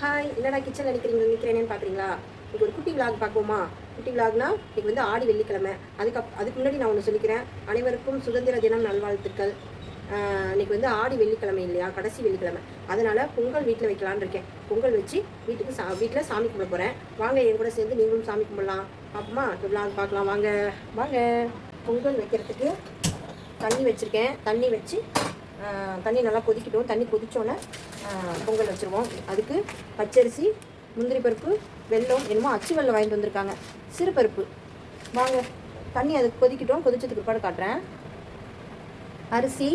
Hi என்னடா கிச்சனில் நிற்கிறீங்க நிற்கிறேனேன்னு பார்க்குறீங்களா ஒரு குட்டி விளாக் பார்ப்போமா? குட்டி விலாக்னா இன்னைக்கு வந்து ஆடி வெள்ளிக்கிழமை. அதுக்கு அதுக்கு முன்னாடி நான் ஒன்று சொல்லிக்கிறேன். அனைவருக்கும் சுதந்திர தினம் நல்வாழ்த்துக்கள். இன்னைக்கு வந்து ஆடி வெள்ளிக்கிழமை இல்லையா? கடைசி வெள்ளிக்கிழமை. அதனால் பொங்கல் வீட்டில் வைக்கலான்னு இருக்கேன். பொங்கல் வச்சு வீட்டுக்கு சா வீட்டில் சாமி கும்பிட போகிறேன் வாங்க என் கூட சேர்ந்து நீங்களும் சாமி கும்பிடலாம். பார்ப்போமா? இந்த பார்க்கலாம். வாங்க. வாங்க. பொங்கல் வைக்கிறதுக்கு தண்ணி வச்சுருக்கேன். தண்ணி வச்சு தண்ணி நல்லா கொதிக்கட்டும். தண்ணி கொதிச்சோன்னே பொங்கல் வச்சுருவோம். அதுக்கு பச்சரிசி முந்திரி பருப்பு வெல்லம் என்னமோ அச்சு வெள்ளம் வாங்கிட்டு வந்திருக்காங்க. சிறுபருப்பு. வாங்க தண்ணி அதுக்கு கொதிக்கட்டும். கொதிச்சதுக்கு பிற்பாடு காட்டுறேன். அரிசி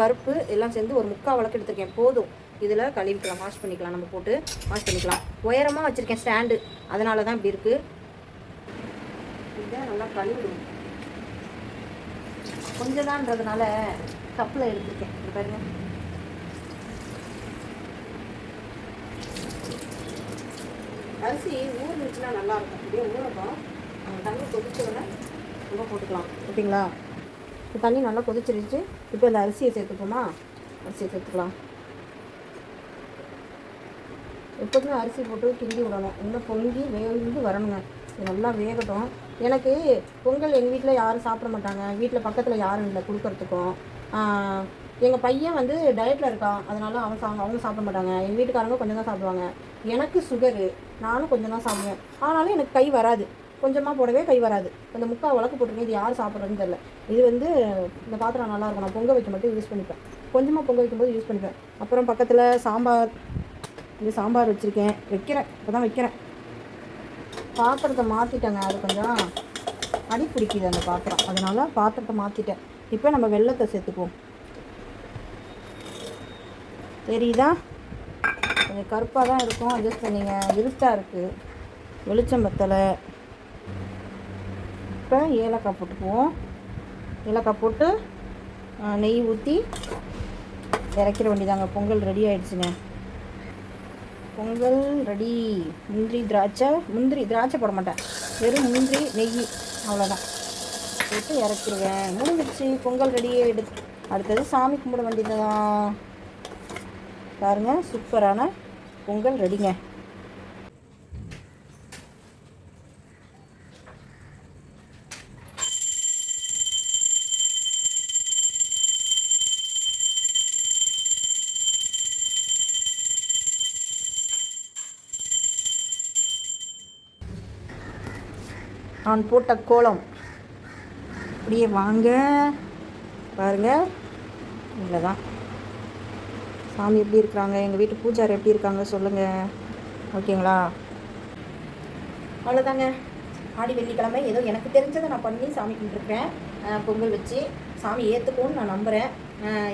பருப்பு எல்லாம் சேர்ந்து ஒரு முக்கால் வழக்கு எடுத்திருக்கேன். போதும். இதில் கழுவிக்கலாம். வாஷ் பண்ணிக்கலாம். நம்ம போட்டு வாஷ் பண்ணிக்கலாம். உயரமாக வச்சுருக்கேன் ஸ்டாண்டு. அதனால தான் இப்படி இருக்குது இதை நல்லா கழுவிடும் கொஞ்சம் தான்றதுனால கப்பில் எடுத்துருக்கேன். இது பாருங்க. அரிசி ஊறிடுச்சுன்னா நல்லா இருக்கும் அப்படியே ஊறப்போம் தண்ணி கொதிச்சோடனே ரொம்ப போட்டுக்கலாம். ஓகேங்களா? இப்போ தண்ணி நல்லா கொதிச்சிருச்சு. இப்போ இந்த அரிசியை சேர்த்துப்போமா? அரிசியை சேர்த்துக்கலாம். எப்போதுமே அரிசி போட்டு கிண்டி விடணும். இன்னும் பொங்கி வேந்து வரணுங்க. இது நல்லா வேகட்டும். எனக்கு பொங்கல் எங்கள் வீட்டில் யாரும் சாப்பிட மாட்டாங்க. வீட்டில் பக்கத்தில் யாரும் இல்லை கொடுக்கறதுக்கும். எங்கள் பையன் வந்து டயட்டில் இருக்கான். அதனால அவன் சா அவங்க சாப்பிட மாட்டாங்க. எங்கள் வீட்டுக்காரங்க கொஞ்சம் தான் சாப்பிடுவாங்க. எனக்கு சுகரு நானும் கொஞ்சம் தான் சாப்பிடுவேன். ஆனாலும் எனக்கு கை வராது. கொஞ்சமாக போடவே கை வராது. அந்த முக்கால் வழக்கு போட்டிருக்கேன். இது யார் சாப்பிட்றதுன்னு தெரில இது வந்து இந்த பாத்திரம் நல்லா இருக்கும் நான் பொங்க வைக்க மட்டும் யூஸ் பண்ணிப்பேன். கொஞ்சமாக பொங்க வைக்கும்போது யூஸ் பண்ணிப்பேன். அப்புறம் பக்கத்தில் சாம்பார் இது சாம்பார் வச்சுருக்கேன். வைக்கிறேன். இப்போ தான் வைக்கிறேன். பாத்திரத்தை மாற்றிட்டேங்க அது கொஞ்சம் அடி பிடிக்குது அந்த பாத்திரம். அதனால் பாத்திரத்தை மாற்றிட்டேன் இப்போ நம்ம வெள்ளத்தை சேர்த்துக்குவோம். தெரியுதா? கொஞ்சம் கருப்பாக தான் இருக்கும். அட்ஜஸ்ட் பண்ணிங்க. இருட்டாக இருக்குது வெளிச்சம் பத்தலை. இப்போ ஏலக்காய் போட்டுக்குவோம். ஏலக்காய் போட்டு நெய் ஊற்றி இறக்கிற வேண்டியதாங்க. பொங்கல் ரெடி ஆகிடுச்சுங்க பொங்கல் ரெடி. முந்திரி திராட்சை. முந்திரி திராட்சை போட மாட்டேன். வெறும் முந்திரி நெய் அவ்வளோதான் போட்டு இறக்கிடுவேன் முடிஞ்சிடுச்சு பொங்கல் ரெடியே எடுத்து அடுத்தது சாமி கும்பிட வேண்டியது தான் பாருங்கள் சூப்பரான பொங்கல் ரெடிங்க. நான் போட்ட கோலம். அப்படியே வாங்க. பாருங்கள் இவ்வளோ தான் சாமி எப்படி இருக்கிறாங்க? எங்கள் வீட்டு பூஜாரி எப்படி இருக்காங்க சொல்லுங்கள் ஓகேங்களா? அவ்வளோதாங்க ஆடி வெள்ளிக்கிழமை. ஏதோ எனக்கு தெரிஞ்சதை நான் பண்ணி சாமி கும்பிட்ருக்கேன் பொங்கல் வச்சு சாமி ஏற்றுக்கும்னு நான் நம்புகிறேன்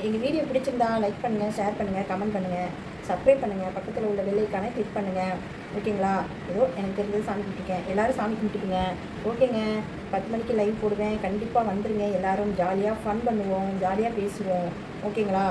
எங்கள் வீடியோ பிடிச்சிருந்தா லைக் பண்ணுங்கள் ஷேர் பண்ணுங்கள் கமெண்ட் பண்ணுங்கள் சப்ஸ்கிரைப் பண்ணுங்கள் பக்கத்தில் உள்ள வெள்ளைக்கான கிளிக் பண்ணுங்கள் ஓகேங்களா ஏதோ எனக்கு தெரிஞ்சது சாமி கும்பிட்டுருக்கேன் எல்லோரும் சாமி கும்பிட்டுக்குங்க. ஓகேங்க பத்து மணிக்கு லைவ் போடுவேன். கண்டிப்பாக வந்துடுங்க எல்லோரும் ஜாலியாக ஃபன் பண்ணுவோம். ஜாலியாக பேசுவோம். ஓகேங்களா